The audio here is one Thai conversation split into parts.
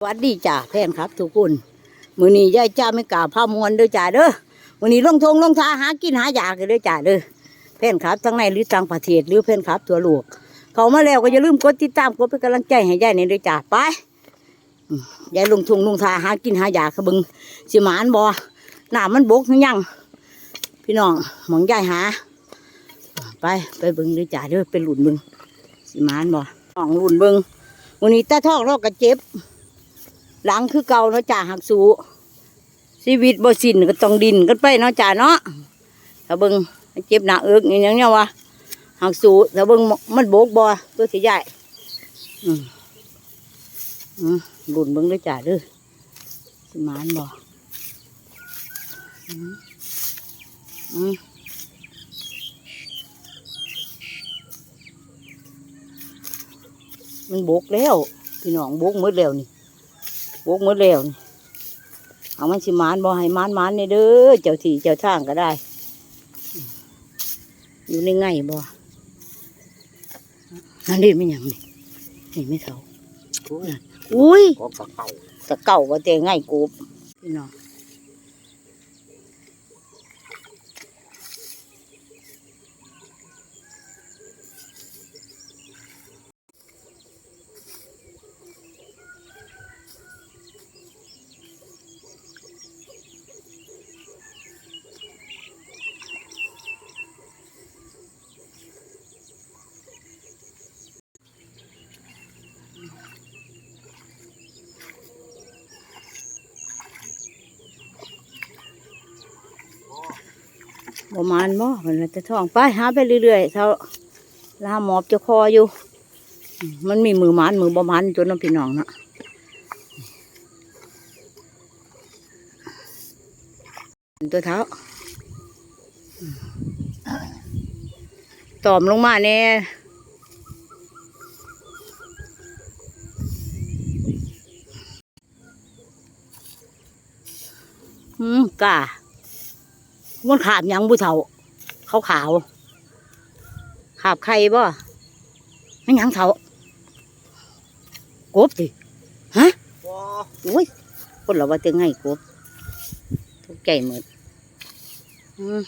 สวัสดีจ้าแฟนครับ ทุกคนมือนี้ยายจ้าไม่กล่าวพามวนเด้อจ้าเด้อมือนี้ลงทงลงทาหากินหายากกันเด้อจ้าเด้อแฟนครับทั้งในหรือต่างประเทศหรือแฟนครับตัวลูกเขามาแล้วก็อย่าลืมกดติดตามกดเป็นกำลังใจให้ยายในอยเด้อจ้าไปอืมยายลงทงลงทาหากินหายากขบึงสิหมานบ่หน้ามันบกหรือยังพี่น้องหมองยายหา ไปไปบิ่งเด้อจ้าเด้อเป็นหลุนบิ่งสิหมานบ่น้องหลุนบิ่งวันนี้ตาทองเราก็เจ็บ หลังคือเก่าเนาะจ่าหักสูชีวิตบ่สิ้นก็ต้องดินกันไปเนาะจ่าเนาะถ้าเบิ่งเจ็บหน้าเอิกอย่างเนี้ยวะหักสูถ้าเบิ่งมันโบกบ่ตัวสิใหญ่อืมอืมบุญเบิ่งเลยจ่าด้อสิหมานบ่อืมอืมมันโบกแล้วพี่น้องโบกหมดแล้วนี่ โบกหมดแล้วนี่เอามันสิมานบ่ให้มานมานนี่เด้อเจ้าที่เจ้าทางก็ได้ อยู่ในไงบ่นั่นนี่ไม่หยังนี่นี่ไม่เขานั่นอุ้ยของกระเป๋าตะเก่าว่าแต่ไงกูพี่น้อง ประมาณบ่มันจะท่องไปหาไปเรื่อยๆเท่าลาหมอบจะคออยู่ มันมีมือหมันมือบ่มันจนน้ำพี่น้องเนาะตัวเท้าตอมลงมาแน่อืมกล้า มันขาบหยังบุเฒ่าขาวขาวๆขาบไข่บ่ไม่หยังเฒ่ากบสิฮะว้าโอ้ยคนเราว่าจะไงกบทุกใจหมดอืม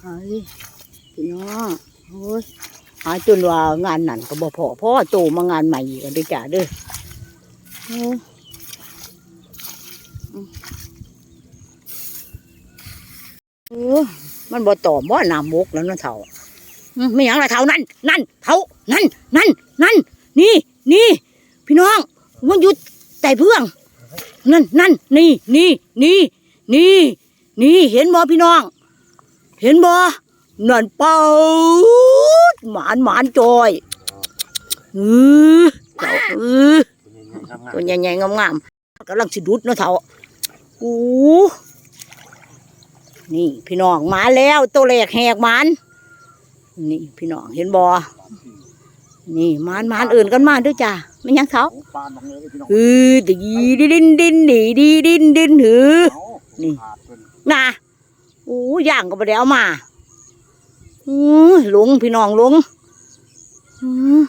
เฮ้ยพี่น้องโอ้ยหาจนว่างานนั่นก็บ่พอพ่อโตมางานใหม่อีกอันเด้อจ้าเด้อโอ้ย เออ มันบ่ตอบบ่น้ำมกแล้วเนาะเท่าอืมไม่หยังละเท่านั่นนั่นเท่านั่นนั่นนั่นนี่นี่พี่น้องมันอยู่แต่เพื่อง นั่นนั่นนี่นี่นี่นี่นี่เห็นบ่พี่น้อง เห็นบ่นั่นเป่าดหมานหมานจอยเออเจ้าเออตัวใหญ่ๆงามๆกำลังสิดุดเนาะเท่าโอ้ นี่ พี่น้องมาแล้วตัวแรกแหกมันนี่พี่น้องเห็นบอนี่มานมานอื่นกันมาด้วยจ้าไม่ยังเท้าปานของเลยพี่น้ออดีดิดินดินดีดีดินดินหือนี่นะโอ้ย่างก็ไปเอามาอือหลงพี่น้องหลงอือ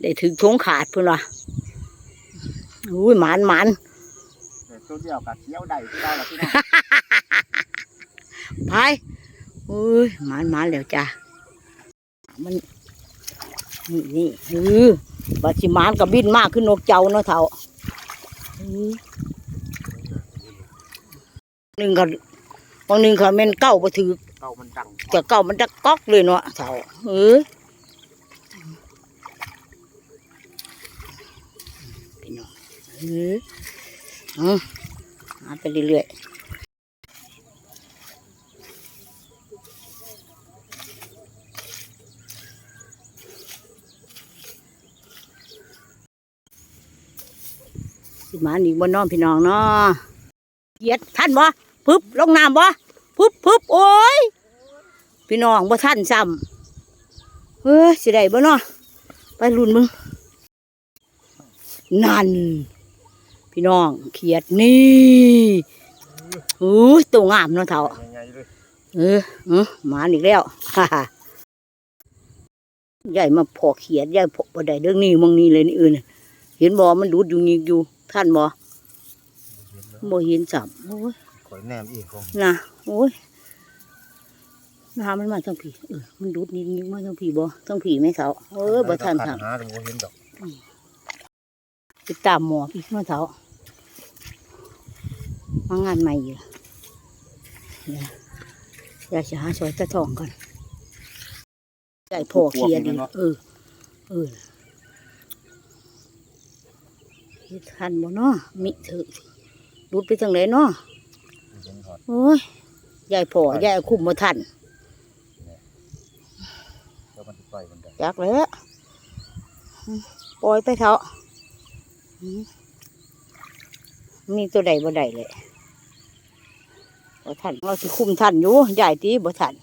ได้ถึงทงขาดเพื่อนว่ะอุ้ยหมานหมานตัวเดียวกับเขี้ยวได้ที่ได้ละพี่น้อง ไปอุ้ยหมานหมานแล้วจ้ามันนี่นี่เออบัดสิหมานกับบินมากขึ้นนกเจ้าเนาะเท่าเออหนึ่งก็บางหนึ่งเขาแม่นเก้าบ่ถือเก่ามันดังแต่เก้ามันจะก๊อกเลยเนาะเท่าเออพี่น้องเออเอาหาไปเรื่อยๆ มานี่บนน้องพี่น้องเนาะเหยียดท่านบ่ปึ๊บลงน้ำบ่ปึ๊บปึ๊บโอ้ยพี่น้องบ่ท่านซ้ำเฮ้ยสิได้บ่เนาะไปรุ่นมึงนั่น พี่น้องเขียดนี่โอ้ยตัวงามเนาะเท่ายังไงเลยเออเออมาอีกแล้วฮ่าฮ่าใหญ่มาพอเขียดใหญ่พอบ่ได้เรื่องนี้มองนี้เลยนี่อื่นเห็นบ่มันดูดอยู่งีกอยู่ ท่านบ่บ่เห็นสับโอ้ยข่อยแนมอีกของนะโอ้ยน้ำมันมาทั้งผีเออมันดูดนิดนิดมาทั้งผีบ่ทั้งผีไหม่เสาเออบ่ทันขัสับหาแต่บ่เห็นดอกไปตามหมอพี่มาเสามางานใหม่อยู่เนี่ยอยากจะหาซอยตะทองก่อนใหญ่พอเขียดดีเออเออเฮ็ด ทันบ่เนาะมิเถอะดูดไปทางไหนเนาะเห็นถอดโอ้ยยายพ่อยายคุมมาทันแล้วมันสิปล่อยมันได้จักแล้วอืมปล่อยไปเถอะอืมมีตัวใดบ่ใดเลยบ่ทันเราสิคุมทันอยู่ยายตีบ่ทัน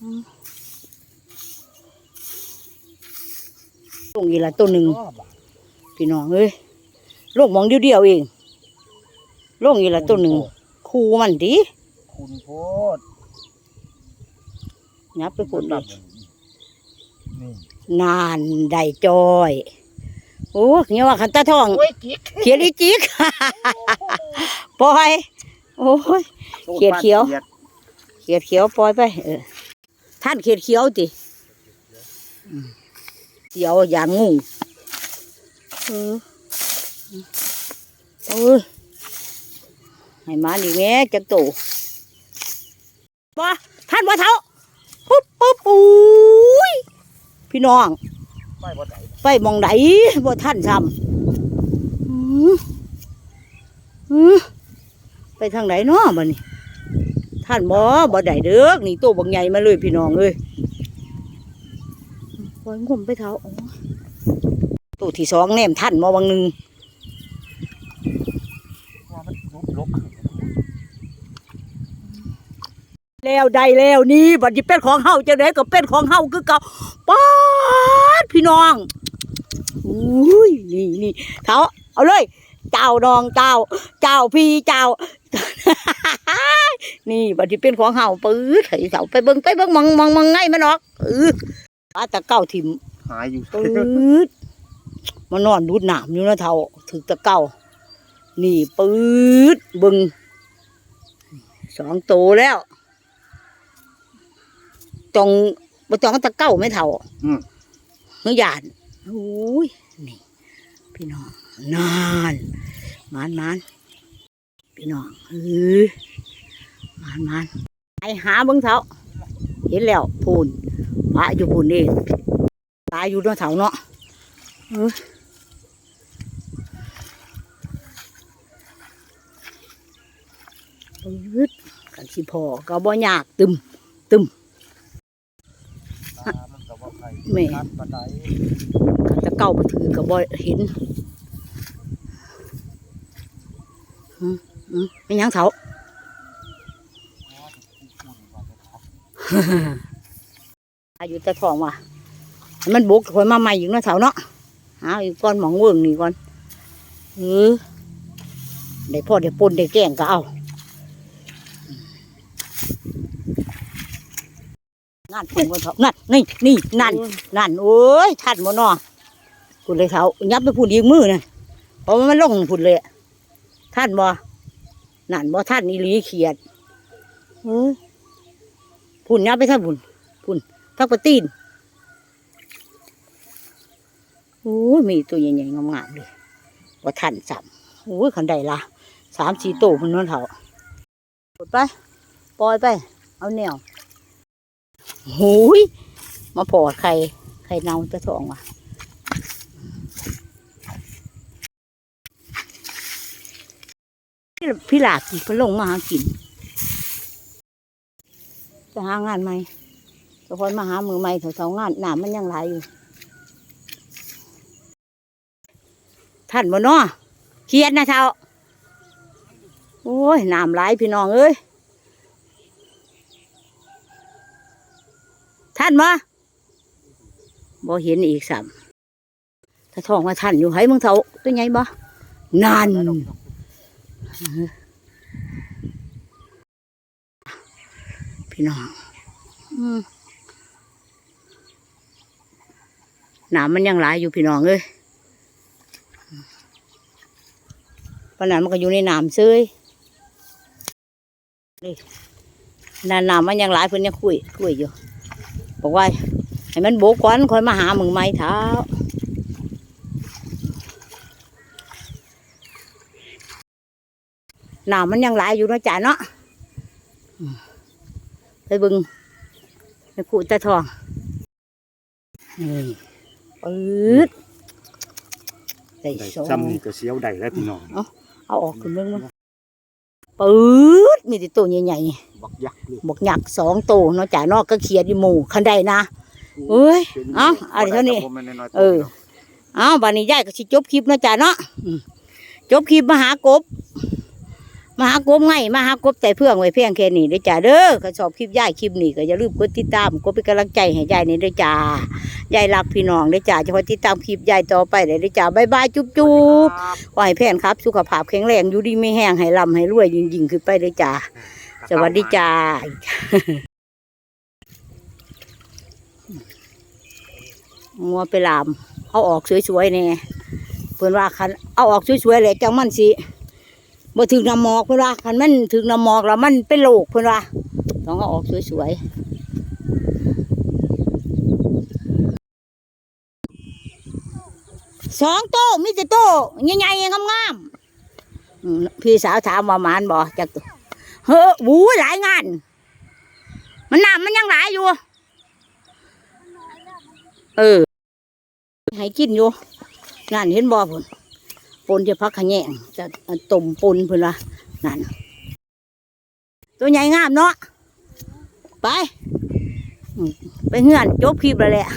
อืมลงอีกละตัวหนึ่ง พี่น้องเอ้ยลงหมองเดียวๆเองลงอีกละตัวหนึ่งคูมันดีคุณโพดนับไปพุ่นเลยนี่นานได้จอยโอ้เนี่ยว่าขันตาทองโอ้ยกิ๊กเขียดอีจิกปล่อยโอ้ยเขียดเขียว เขียดเขียวปล่อยไปเออท่านเขียดเขียวติอืมเขียวอย่างงู เออเออให้มาดีแม่จักโตบ่ท่านบ่เท่าปุ๊บปุ๊บอุ้ยพี่น้องไม่บ่ได้ไปมองไหนบ่ท่านทำอืออือไปทางไหนเนาะบัดนี้ ท่านบ่บ่ได้เด้อนี่ตัวบักใหญ่มาเลยพี่น้องเอ้ยปล่อยงมไปเท้าอ๋อ ตัวที่สองแนมท่านมาวังหนึ่งว่ามันลุกลกแล้วได้แล้วนี่บัดนี้เป็นของเฮาจังไดก็เป็นของเฮาคือเก่าป๊าดพี่น้องอุ้ยนี่นี่เท้าเอาเลย เจ้าดองเจ้า เจ้าพี่เจ้า นี่บัดนี้เป็นของเฮาปื้ดไถเสาไปเบิ่งไปเบิ่งมองมองมองไงมันออกเออปลาตะเก้าถิ่มหายอยู่ปื๊ด มานอนดูดน้ำอยู่นะเท่าถึกตะเก้านี่ปื๊ดเบึงสองตัวแล้วจองบ่จองตะเก้าไม่เท่าอืมเฮือยานโอ้ยนี่ พี่น้องนานมานมานพี่น้องเออมานมานไปหาเบิ่งเท่าเห็นแล้วพูนพระอยู่พูนเองตายอยู่เนาะเท่าเนาะ เออปืดกันสิพอก็บ่ยากตึมตามันก็บ่ใครแม่คัดบ่ได้กันจะเก้าไปถือก็บ่เห็นอืมอืมเป็นหยังเถาอายุตะทองว่ะให้มันบุกคอยมาใหม่อยู่เนาะเถาเนาะ หาอีกก้อนหมองเวิงนี่ก่อนเออได้พ่อได้ปนได้แกงก็เอางานผมก็เถานั่นนี่นี่นั่นนั่นโอ้ยทันบ่เนาะพูดเลยเถายับไปพูดอีกมือนะเพราะว่ามันลงพูดเลยท่านบ่นั่นบ่ท่านอีหลีเขียดเออพูดยับไปท่านพูนทักปะตีน โอ้ยมีตัวใหญ่ๆงามๆเลยว่าทันสัมโอ้ยขันใดละสามสี่ตัวมันนั่นเถอะปลดไป ปล่อยไป เอาแนวโอ้ยมาพอดใครใครเน่าจะทองว่ะพี่พี่หลากี่พลงมาหากิน จะหางานไหมจะคอมาหามือใหม่แถวๆงานหนามมันยังหลายอยู่ ท่านบ่นาเครียดนะเท่าโอ้ยน้ำไหลพี่น้องเอ้ยท่านบ่บ่เห็นอีกสามถ้าท้องว่าท่านอยู่ให้มึงเท่าตัวใหญ่บ่นั่นพี่น้องอน้ำมันยังไหลอยู่พี่น้องเอ้ย ปานนั้นมันก็อยู่ในน้ำเซยนี่น้ำน้ำมันยังหลายเพิ่นยังคุยคุยอยู่ บอกว่าให้มันโบกก่อนคอยมาหามึงไหมเท้าน้ำมันยังหลายอยู่เนาะจ้ะเนาะอืมไปเบึงไปขูดตะทองนี่ปืดได้ได้สองซ้ำนี่ก็เสียวได้แล้วพี่น้อง เอาออกขึ้นเบิ่งมั้งปืดมีแต่ตัวใหญ่บักยักษ์เลยๆบอกหยักสองตัวเนาะจ้ะเนาะก็เขียดอยู่หมู่คันใดนะเอ้ยเอ้าเอาเดี๋ยวเท่านี้บ่แม่นน้อยๆเอออ้าวบัดนี้ยายก็สิจบคลิปเนาะจ้ะเนาะอืมจบคลิปมาหากบ มาหากบไงมาหากบแต่เพื่องไว้เพียงแค่นี้เด้จ้าเด้อก็ชอบคลิปยายคลิปนี้ก็อย่าลืมกดติดตามกดเป็นกำลังใจให้ยายนี่เด้จ้ายายรักพี่น้องเด้จ้าจะคอยติดตามคลิปยายต่อไปเลยเด้จ้าบายบายจุ๊บจุ๊บขอให้แพนครับ สุขภาพแข็งแรงอยู่ดีไม่แห้งให้ร่ำให้รวยยิ่งๆขึ้นไปเด้จ้าสวัสดีจ้างัวไปลามเอาออกสวยๆแน่เพิ่อนว่าคันเอาออกสวยๆแหละจังมันสิ บ่ถึงน้ำหมอกเพิ่นว่าคันมันถึงน้ำหมอกแล้วมันเป็นโรคเพิ่นว่าต้องเอาออกสวยๆสองโต้มีแต่โต้ใหญ่ๆงามๆพี่สาวถามว่าหมานบ่จักตัวเฮ้อบูหลายงาน มันน้ำมันยังหลายอยู่ เออให้กินอยู่นั่นเห็นบ่พุ่น ปนจะพักขะแยงจะต้มปนเพื่อนละนั่นตัวใหญ่งามเนาะไป ไปเงื่อนจบคลิปแล้วแหละ